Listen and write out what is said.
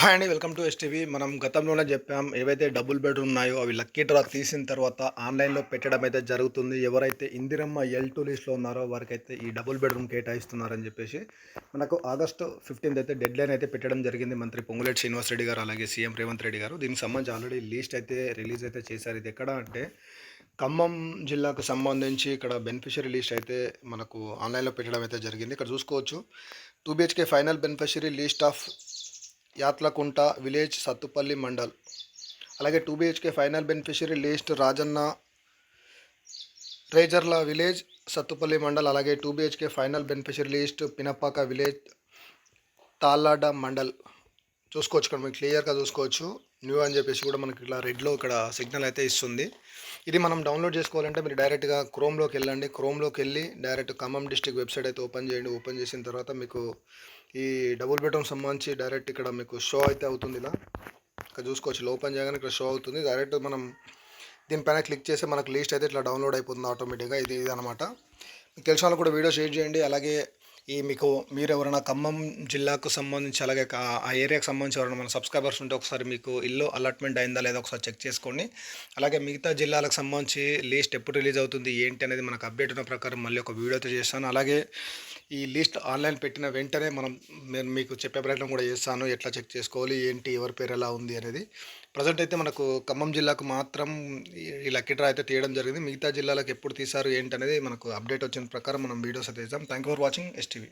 Hi అండి welcome to STV మనం గతంలోనే చెప్పాం ఏవైతే డబుల్ బెడ్రూమ్ ఉన్నాయో అవి లక్కీ డ్రా తీసిన తర్వాత ఆన్లైన్లో పెట్టడం అయితే జరుగుతుంది. ఎవరైతే ఇందిరమ్మ ఎల్ టూ లిస్ట్లో ఉన్నారో వారికైతే ఈ డబుల్ బెడ్రూమ్ కేటాయిస్తున్నారని చెప్పేసి మనకు ఆగస్టు ఫిఫ్టీన్త్ అయితే డెడ్ లైన్ అయితే పెట్టడం జరిగింది మంత్రి పొంగులేటి శ్రీనివాస్ రెడ్డి గారు అలాగే సీఎం రేవంత్ రెడ్డి గారు. దీనికి సంబంధించి ఆల్రెడీ లిస్ట్ అయితే రిలీజ్ అయితే చేశారు. ఇది ఎక్కడ అంటే ఖమ్మం జిల్లాకు సంబంధించి ఇక్కడ బెనిఫిషరీ లిస్ట్ అయితే మనకు ఆన్లైన్లో పెట్టడం అయితే జరిగింది. ఇక్కడ చూసుకోవచ్చు. Two BHK final beneficiary list of Yathalakunta village Sathupalli mandal. అలాగే two BHK final beneficiary list Rajanna Rejarla village Sathupalli mandal అలాగే two BHK final beneficiary list Pinapaka village Thallada mandal. చూసుకోవచ్చు ఇక్కడ మీకు క్లియర్గా చూసుకోవచ్చు. న్యూ అని చెప్పేసి కూడా మనకి ఇట్లా రెడ్లో ఇక్కడ సిగ్నల్ అయితే ఇస్తుంది. ఇది మనం డౌన్లోడ్ చేసుకోవాలంటే మీరు డైరెక్ట్గా క్రోమ్లోకి వెళ్ళండి. క్రోమ్లోకి వెళ్ళి డైరెక్ట్ ఖమ్మం డిస్టిక్ వెబ్సైట్ అయితే ఓపెన్ చేయండి. ఓపెన్ చేసిన తర్వాత మీకు ఈ డబుల్ బెడ్రూమ్ సంబంధించి డైరెక్ట్ ఇక్కడ మీకు షో అయితే అవుతుంది ఇలా. ఇక్కడ చూసుకోవచ్చు. ఇలా ఓపెన్ చేయగానే ఇక్కడ షో అవుతుంది. డైరెక్ట్ మనం దీనిపైన క్లిక్ చేస్తే మనకు లిస్ట్ అయితే ఇట్లా డౌన్లోడ్ అయిపోతుంది ఆటోమేటిక్గా ఇది ఇది అనమాట మీకు తెలిసిన వాళ్ళు కూడా వీడియో షేర్ చేయండి. అలాగే ఈ మీకు మీరు ఎవరైనా ఖమ్మం జిల్లాకు సంబంధించి అలాగే ఆ ఏరియాకు సంబంధించి ఎవరైనా మన సబ్స్క్రైబర్స్ ఉంటే ఒకసారి మీకు ఇల్లు అలాట్మెంట్ అయిందా లేదా ఒకసారి చెక్ చేసుకోండి. అలాగే మిగతా జిల్లాలకు సంబంధించి లిస్ట్ ఎప్పుడు రిలీజ్ అవుతుంది ఏంటి అనేది మనకు అప్డేట్ ఉన్న ప్రకారం మళ్ళీ ఒక వీడియో అయితే చేస్తాను. అలాగే ఈ లిస్ట్ ఆన్లైన్ పెట్టిన వెంటనే మనం నేను మీకు చెప్పే ప్రయత్నం కూడా చేస్తాను ఎట్లా చెక్ చేసుకోవాలి ఏంటి ఎవరి పేరు ఎలా ఉంది అనేది. ప్రజెంట్ అయితే మనకు ఖమ్మం జిల్లాకు మాత్రం ఈ- లక్కీ డ్రా అయితే తీయడం జరిగింది. మిగతా జిల్లాలకు ఎప్పుడు తీశారు ఏంటి అనేది మనకు అప్డేట్ వచ్చిన ప్రకారం మనం వీడియోస్ అయితే ఇస్తాం thank you for watching STV.